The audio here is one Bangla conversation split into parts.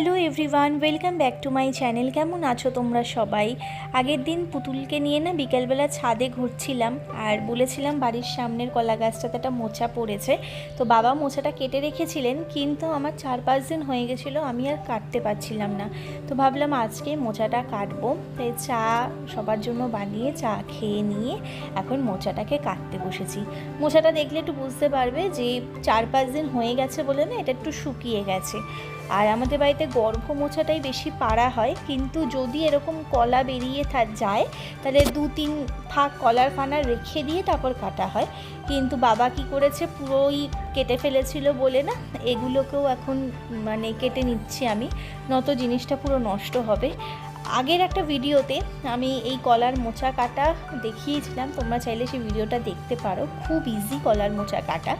Everyone, welcome back to my channel. কেমন আছো তোমরা সবাই? আগের দিন পুতুলকে নিয়ে না বিকেলবেলা ছাদে ঘুরছিলাম আর বলেছিলাম বাড়ির সামনের কলা গাছটাতে একটা মোচা পড়েছে। তো বাবা মোচাটা কেটে রেখেছিলেন, কিন্তু আমার চার পাঁচ দিন হয়ে গেছিল, আমি আর কাটতে পারছিলাম না। তো ভাবলাম আজকে মোচাটা কাটবো। তাই চা সবার জন্য বানিয়ে, চা খেয়ে নিয়ে এখন মোচাটাকে কাটতে বসেছি। মোচাটা দেখলে একটু বুঝতে পারবে যে চার পাঁচ দিন হয়ে গেছে বলে না এটা একটু শুকিয়ে গেছে। আর আমাদের বাড়িতে গর্ভ মোছাটাই বেশি পাড়া হয়, কিন্তু যদি এরকম কলা বেরিয়ে থা, যায়, তাহলে দু তিন থাক কলার ফানা রেখে দিয়ে তারপর কাটা হয়। কিন্তু বাবা কি করেছে, পুরোই কেটে ফেলেছিল বলে না, এগুলোকেও এখন মানে কেটে নিচ্ছি আমি, নত জিনিসটা পুরো নষ্ট হবে। আগের একটা ভিডিওতে আমি এই কলার মোচা কাটা দেখিয়েছিলাম, তোমরা চাইলে সেই ভিডিওটা দেখতে পারো, খুব ইজি কলার মোচা কাটা।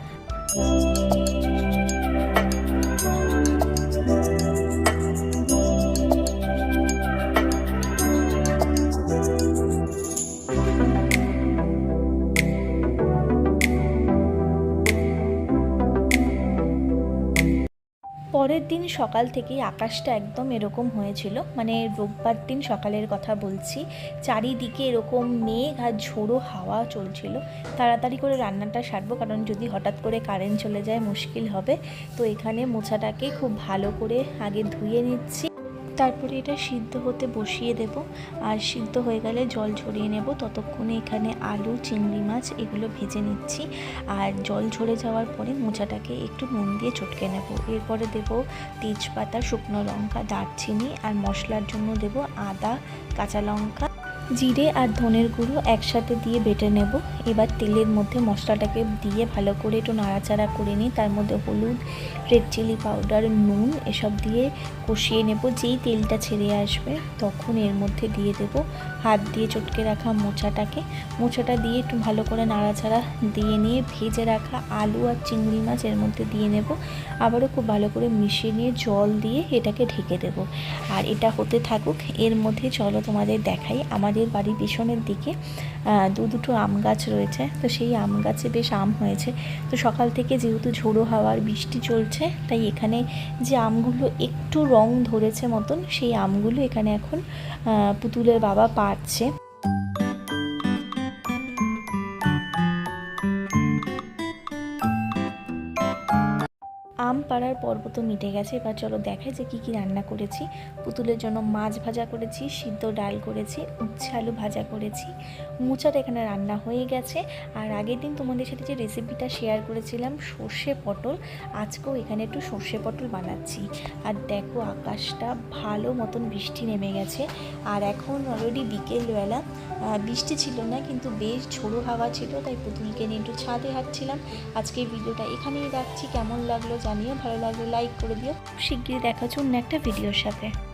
পরের দিন সকাল থেকেই আকাশটা একদম এরকম হয়েছিল। মানে রোববার দিন সকালের কথা বলছি। চারিদিকে এরকম মেঘ আর ঝোড়ো হাওয়া চলছিল। তাড়াতাড়ি করে রান্নাটা সারবো, কারণ যদি হঠাৎ করে কারেন্ট চলে যায়, মুশকিল হবে। তো এখানে মোছাটাকে খুব ভালো করে আগে ধুয়ে নিচ্ছি। তারপরে এটা সিদ্ধ হতে বসিয়ে দেব। আর সিদ্ধ হয়ে গেলে জল ঝরিয়ে নেব। ততক্ষণে এখানে আলু, চিংড়ি মাছ এগুলো ভেজে নিচ্ছি। আর জল ঝরে যাওয়ার পরে মোচাটাকে একটু নুন দিয়ে চটকে নেব। এরপরে দেব তেজপাতা, শুকনো লঙ্কা, দারচিনি আর মশলার জন্য দেব আদা, কাঁচা লঙ্কা জিরে আর ধনের গুঁড়ো একসাথে দিয়ে বেটে নেব। এবার তেলের মধ্যে মশলাটাকে দিয়ে ভালো করে একটু নাড়াচাড়া করে নিই। তার মধ্যে হলুদ রেড চিলি পাউডার নুন এসব দিয়ে কষিয়ে নেব। যেই তেলটা ছেড়ে আসবে তখন এর মধ্যে দিয়ে দেব হাত দিয়ে চটকে রাখা মোচাটাকে। মোচাটা দিয়ে একটু ভালো করে নাড়াচাড়া দিয়ে নিয়ে ভেজে রাখা আলু আর চিংড়ি মাছ এর মধ্যে দিয়ে নেব। আবারও খুব ভালো করে মিশিয়ে নিয়ে জল দিয়ে এটাকে ঢেকে দেব। আর এটা হতে থাকুক, এর মধ্যে চলো তোমাদের দেখাই আমাদের বাড়ির পিছনের দিকে দু দুটো আম গাছ রয়েছে। তো সেই আম গাছে বেশ আম হয়েছে। তো সকাল থেকে যেহেতু ঝোড়ো হাওয়ার বৃষ্টি চলছে, তাই এখানে যে আমগুলো একটু রং ধরেছে মতন, সেই আমগুলো এখানে এখন পুতুলের বাবা পাড়ছে। পাড়ার পর্ব তো মিটে গেছে, এবার চলো দেখাই যে কী কী রান্না করেছি। পুতুলের জন্য মাছ ভাজা করেছি, সিদ্ধ ডাল করেছি, উচ্ছে আলু ভাজা করেছি। মুচাটা এখানে রান্না হয়ে গেছে। আর আগের দিন তোমাদের সাথে যে রেসিপিটা শেয়ার করেছিলাম, সর্ষে পটল, আজকেও এখানে একটু সর্ষে পটল বানাচ্ছি। আর দেখো আকাশটা ভালো মতন বৃষ্টি নেমে গেছে। আর এখন অলরেডি বিকেলবেলা বৃষ্টি ছিল না, কিন্তু বেশ ঝোড়ো হাওয়া ছিল, তাই পুতুলকে নিয়ে একটু ছাদে হাঁটছিলাম। আজকে ভিডিওটা এখানেই রাখছি। কেমন লাগল জানিও ভালো লাগলে লাইক করে দিও। শিগগিরই দেখা হচ্ছে অন্য একটা ভিডিওর সাথে।